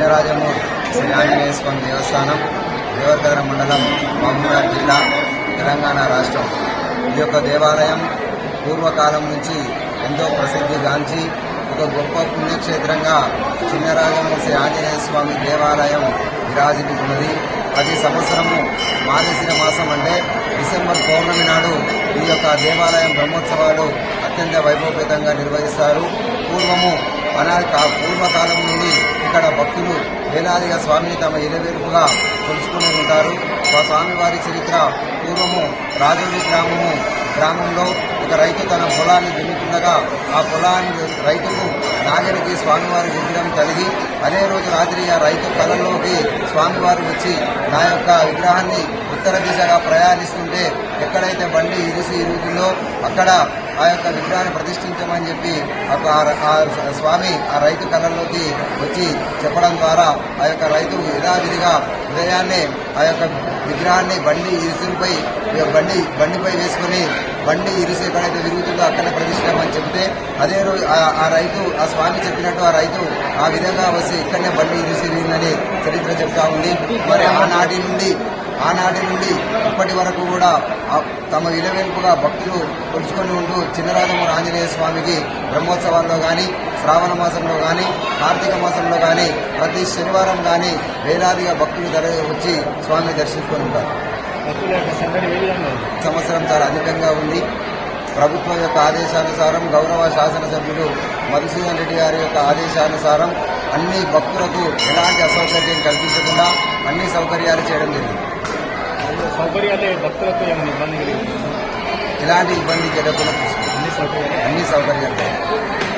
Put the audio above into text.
చిన్నరాజమూర్ శ్రీ ఆంజనేయ స్వామి దేవస్థానం దేవరకద్ర మండలం మహబూబ్నగర్ జిల్లా తెలంగాణ రాష్ట్రం. ఈ యొక్క దేవాలయం పూర్వకాలం నుంచి ఎంతో ప్రసిద్ధిగాంచి ఒక గొప్ప పుణ్యక్షేత్రంగా చిన్నరాజము శ్రీ ఆంజనేయ స్వామి దేవాలయం విరాజిల్లుతున్నది. ప్రతి సంవత్సరము మార్గశిర మాసం అంటే డిసెంబర్ పౌర్ణమి నాడు ఈ యొక్క దేవాలయం బ్రహ్మోత్సవాలు అత్యంత వైభవపేతంగా నిర్వహిస్తారు. పూర్వము అనాక పూర్వకాలం నుండి ఇక్కడ భక్తులు వేలాదిగా స్వామిని తమ ఇరవేరుపుగా కొలుచుకుని ఉంటారు. ఆ స్వామివారి చరిత్ర పూర్వము రాజోడి గ్రామము. గ్రామంలో ఒక రైతు తన పొలాన్ని దున్నుతుండగా ఆ పొలాన్ని రైతుకు నాగరికి స్వామివారి విగ్రహం కలిగి అదే రోజు రాత్రి ఆ రైతు కళలోకి స్వామివారు వచ్చి నా యొక్క విగ్రహాన్ని ఉత్తర దిశగా ప్రయాణిస్తుంటే ఎక్కడైతే బండి ఇరుసు ఇరుగుతుందో అక్కడ ఆ యొక్క విగ్రహాన్ని ప్రతిష్ఠించమని చెప్పి ఒక ఆ- స్వామి ఆ రైతు కళ్ళలోకి వచ్చి చెప్పడం ద్వారా ఆ యొక్క రైతు యథావిధిగా ఉదయాన్నే ఆ యొక్క విగ్రహాన్ని బండి ఇరుసుపై బండి బండిపై వేసుకొని బండి ఇరుసు ఎక్కడైతే విరుగుతుందో అక్కడే ప్రతిష్ఠించమని చెప్తే అదే రోజు ఆ- ఆ రైతు ఆ స్వామి చెప్పినట్టు ఆ రైతు ఆ విధంగా వచ్చి ఇక్కడనే బండి ఇరుసు చరిత్ర చెప్తా ఉంది. మరి ఆనాటి నుండి ఆనాటి నుండి ఇప్పటి వరకు కూడా తమ విలవెల్పుగా భక్తులు కొలుచుకొని ఉంటూ చిన్నరాజమూరు ఆంజనేయ స్వామికి బ్రహ్మోత్సవాల్లో కానీ శ్రావణ మాసంలో కానీ కార్తీక మాసంలో కానీ ప్రతి శనివారం కానీ వేలాదిగా భక్తులు ధర వచ్చి స్వామిని దర్శించుకొని ఉంటారు. సంవత్సరం చాలా అధికంగా ఉంది. ప్రభుత్వం యొక్క ఆదేశానుసారం గౌరవ శాసనసభ్యులు మధుసూదన్ రెడ్డి గారి యొక్క ఆదేశానుసారం అన్ని భక్తులకు ఎలాంటి అసౌకర్యం కల్పించకుండా అన్ని సౌకర్యాలు చేయడం జరిగింది. సౌకర్యాలే భక్తులకు ఏమైనా ఇబ్బంది కలిగింది? ఎలాంటి ఇబ్బంది జరగకుండా అన్ని సౌకర్యాలు. అన్ని సౌకర్యాలు.